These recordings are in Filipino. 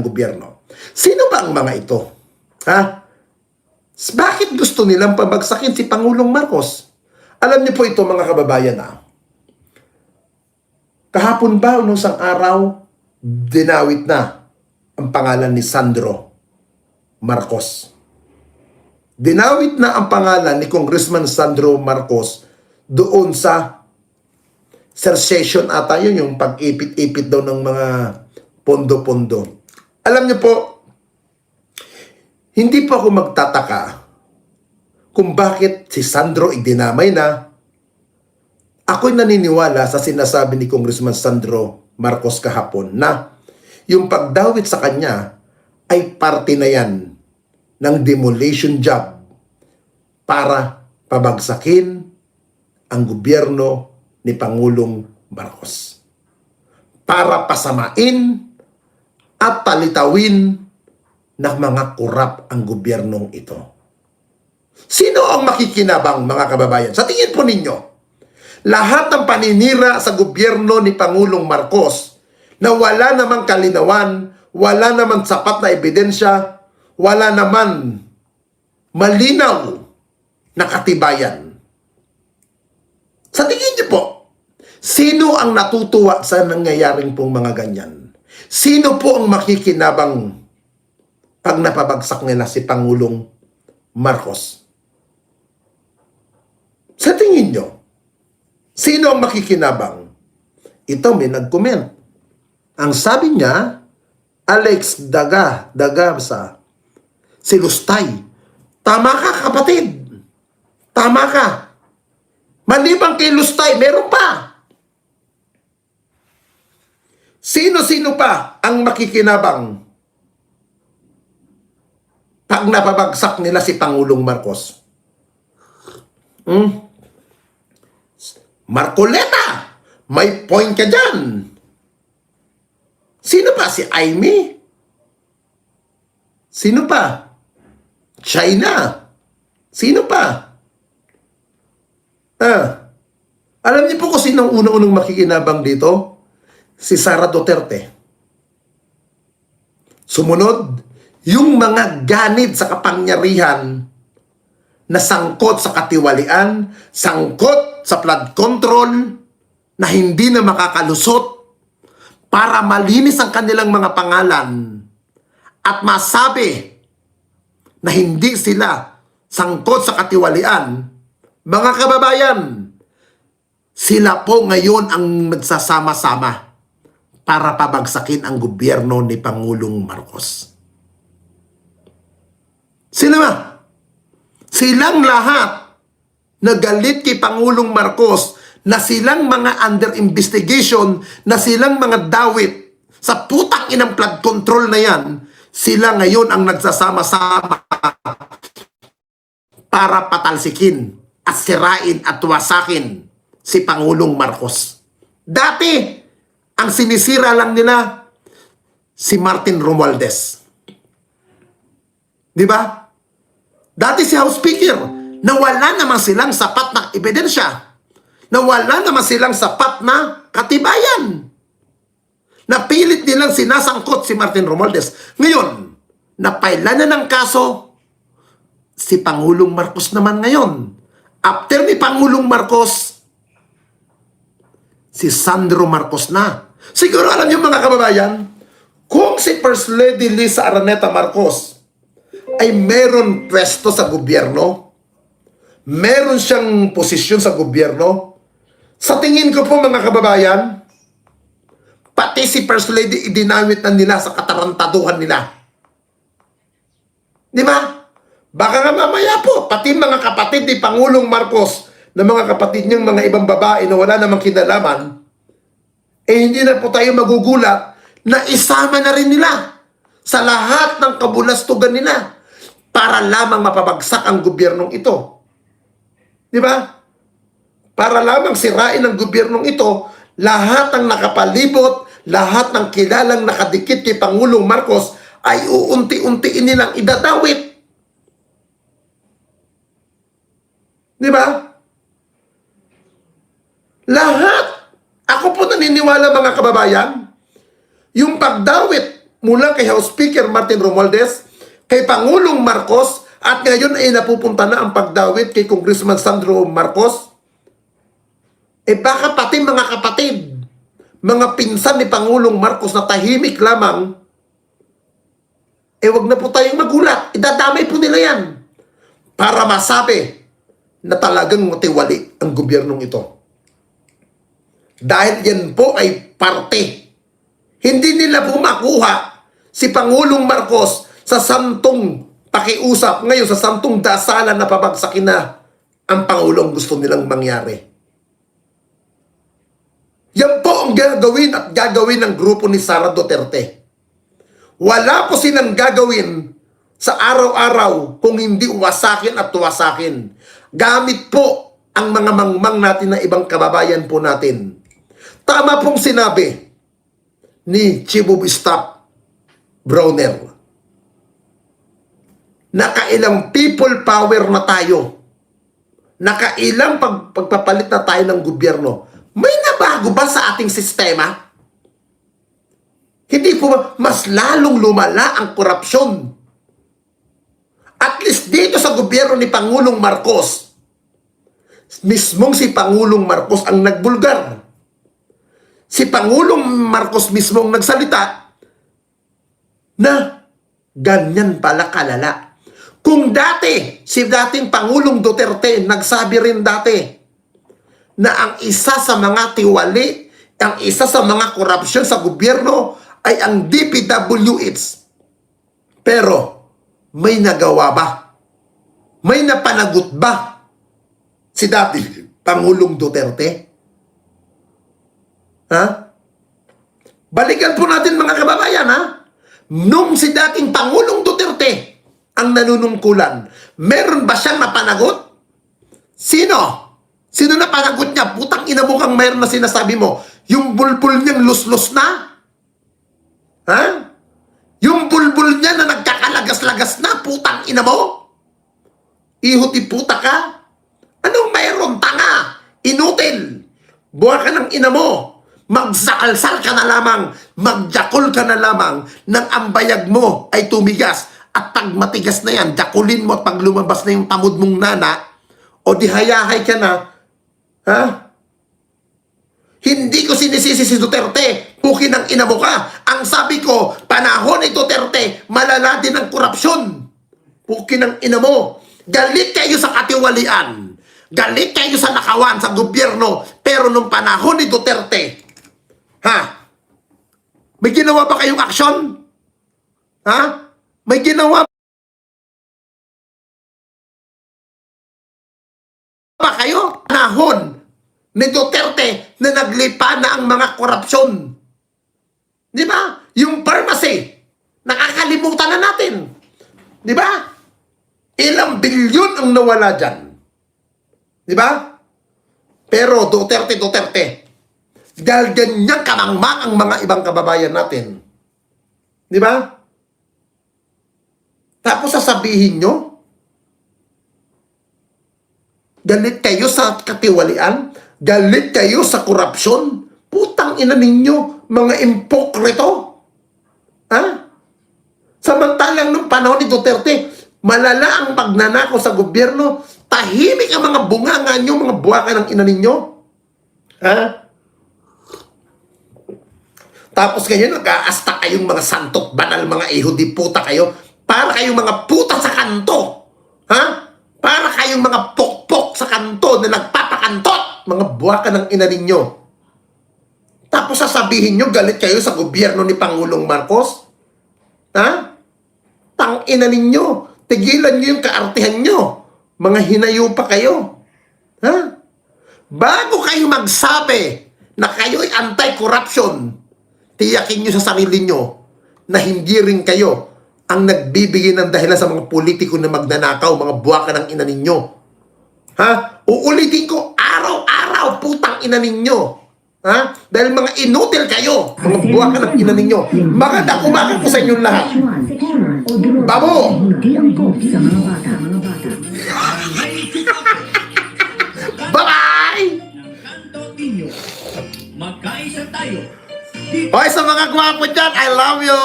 gobyerno. Sino ba ang mga ito? Ha? Bakit gusto nilang pabagsakin si Pangulong Marcos? Alam niyo po ito mga kababayan na kahapon ba o nung araw, dinawit na ang pangalan ni Sandro Marcos. Dinawit na ang pangalan ni Congressman Sandro Marcos doon sa cessation ata yun, yung pag-ipit-ipit daw ng mga pondo-pondo. Alam niyo po, hindi po ako magtataka kung bakit si Sandro idinamay na. Ako'y naniniwala sa sinasabi ni Congressman Sandro Marcos kahapon na yung pagdawit sa kanya ay parte na yan ng demolition job para pabagsakin ang gobyerno ni Pangulong Marcos. Para pasamain at palitawin ng mga kurap ang gobyernong ito. Sino ang makikinabang mga kababayan? Sa tingin po ninyo, lahat ng paninira sa gobyerno ni Pangulong Marcos na wala namang kalinawan, wala namang sapat na ebidensya, wala naman malinaw na katibayan. Sa tingin niyo po, sino ang natutuwa sa nangyayaring pong mga ganyan? Sino po ang makikinabang pag napabagsak nila si Pangulong Marcos? Sa tingin nyo, sino ang makikinabang? Ito may nag-comment. Ang sabi niya, Alex Daga, Daga sa si Lustay. Tama ka kapatid. Tama ka. Maliban kay Lustay, meron pa. Sino-sino pa ang makikinabang pag napabagsak nila si Pangulong Marcos? Hmm? Marcoleta, may point ka dyan. Sino pa? Si Aimee? Sino pa? China? Sino pa? Ah, alam niyo po kung sino ang unang-unang makikinabang dito? Si Sara Duterte. Sumunod, yung mga ganid sa kapangyarihan na sangkot sa katiwalian, sangkot sa flood control, na hindi na makakalusot para malinis ang kanilang mga pangalan at masabi na hindi sila sangkot sa katiwalian, mga kababayan, sila po ngayon ang magsasama-sama para pabagsakin ang gobyerno ni Pangulong Marcos. Sila ba? Silang lahat nagalit kay Pangulong Marcos na silang mga under investigation, na silang mga dawit sa putang inang flood control na yan, sila ngayon ang nagsasama-sama para patalsikin at sirain at wasakin si Pangulong Marcos. Dati, ang sinisira lang nila si Martin Romualdez. Di ba? Dati si House Speaker, nawala naman silang sapat na ebidensya. Nawala naman silang sapat na katibayan. Napilit nilang sinasangkot si Martin Romualdez. Ngayon, napaila na ng kaso si Pangulong Marcos naman ngayon. After ni Pangulong Marcos, si Sandro Marcos na. Siguro alam niyo mga kababayan, kung si First Lady Lisa Araneta Marcos ay meron pwesto sa gobyerno, meron siyang posisyon sa gobyerno, sa tingin ko po mga kababayan, pati si First Lady idinamit na nila sa katarantaduhan nila. Di ba? Baka nga mamaya po, pati mga kapatid ni Pangulong Marcos, na mga kapatid niyang mga ibang babae na wala namang kinalaman, eh hindi na po tayo magugulat na isama na rin nila sa lahat ng kabulastugan nila para lamang mapabagsak ang gobyernong ito. Di ba? Para lamang sirain ang gobyernong ito, lahat ng nakapalibot, lahat ng kilalang nakadikit kay Pangulong Marcos ay uunti-untiin nilang idadawit. Di ba? Lahat. Naniniwala mga kababayan, yung pagdawit mula kay House Speaker Martin Romualdez, kay Pangulong Marcos, at ngayon ay napupunta na ang pagdawit kay Congressman Sandro Marcos. Eh baka pati mga kapatid, mga pinsan ni Pangulong Marcos na tahimik lamang, eh wag na po tayong magulat. Idadamay po nila yan para masabi na talagang matiwali ang gobyernong ito. Dahil yan po ay parte. Hindi nila po makuha si Pangulong Marcos sa santong pakiusap ngayon sa santong dasalan na pabagsakin na ang Pangulong gusto nilang mangyari. Yan po ang gagawin at gagawin ng grupo ni Sara Duterte. Wala po silang gagawin sa araw-araw kung hindi wasakin at wasakin. Gamit po ang mga mangmang natin na ibang kababayan po natin. Tama pong sinabi ni Chibu Stop Browner. Nakailang people power na tayo. Nakailang pag, pagpapalit na tayo ng gobyerno. May nabago ba sa ating sistema? Hindi po mas lalong lumala ang korupsyon? At least dito sa gobyerno ni Pangulong Marcos, mismong si Pangulong Marcos ang nagbulgar. Si Pangulong Marcos mismong nagsalita na ganyan pala kalala. Kung dati, si dating Pangulong Duterte nagsabi rin dati na ang isa sa mga tiwali, ang isa sa mga korupsyon sa gobyerno ay ang DPWH. Pero, may nagawa ba? May napanagot ba si dating Pangulong Duterte? Ha? Balikan po natin mga kababayan ha. Nung si dating Pangulong Duterte ang nanunungkulan, meron ba siyang napanagot? Sino? Sino na panagot niya? Putang ina mo kang mayroon na sinasabi mo. Yung bulbul niyang luslus na? Ha? Yung bulbul niya na nagkakalagas-lagas na, putang ina mo? Ihuti puta ka? Anong mayroon tanga? Inutil. Buha ka ng ina mo. Magsakalsal ka na lamang. Magjakol ka na lamang nang ang bayag mo ay tumigas. At pag matigas na yan, jakulin mo at pag lumabas na yung tamod mong nana, o di hayahay ka na, ha? Hindi ko sinisisi si Duterte. Pukin ang ina mo ka. Ang sabi ko, panahon ni Duterte, malala din ang korupsyon. Pukin ang ina mo. Galit kayo sa katiwalian. Galit kayo sa nakawan, sa gobyerno. Pero nung panahon ni Duterte, ha? May ginawa ba kayong aksyon? Ha? May ginawa ba kayo? Panahon ni Duterte na naglipa na ang mga korupsyon. Di ba? Yung pharmacy, nakakalimutan na natin. Di ba? Ilang bilyon ang nawala dyan. Di ba? Pero Duterte, Duterte, dahil ganyan kamangmang ang mga ibang kababayan natin. Di ba? Tapos sasabihin nyo, galit kayo sa katiwalian, galit kayo sa korupsyon, putang ina ninyo, mga impokrito. Ha? Samantalang nung panahon ni Duterte, malala ang pagnanakaw sa gobyerno, tahimik ang mga bunganga nyo, mga buwakan ng ina ninyo. Ha? Tapos ngayon, nag-aasta kayong mga santot, banal mga iho, di puta kayo. Para kayong mga puta sa kanto. Ha? Para kayong mga pokpok sa kanto na nagpapakantot. Mga buwakan ng ina ninyo. Tapos sasabihin nyo, galit kayo sa gobyerno ni Pangulong Marcos? Ha? Tang ina ninyo. Tigilan nyo yung kaartihan nyo. Mga hinayo pa kayo. Ha? Bago kayo magsabi na kayo'y anti-corruption, tiyakin nyo sa sarili nyo na hindi rin kayo ang nagbibigay ng dahilan sa mga politiko na magnanakaw, mga buwakan ng ina ninyo. Ha? Uulitin ko, araw-araw, putang ina ninyo. Ha? Dahil mga inutil kayo, mga buwakan ng ina ninyo. Maganda umaga ko sa inyong lahat. Babo! Bye-bye! Magkaisa tayo Hoy, sa mga gwapo dyan, I love you!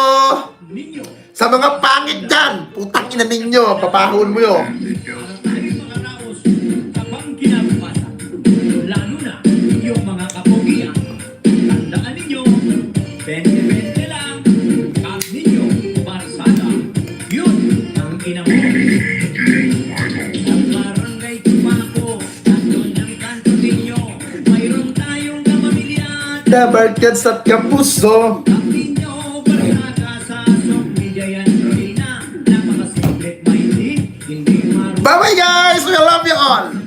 Sa mga pangit dyan, putang ina ninyo, papahon mo yun. Lalo na napakasimple, mighty, hindi marunong. Bye-bye guys! We love you all!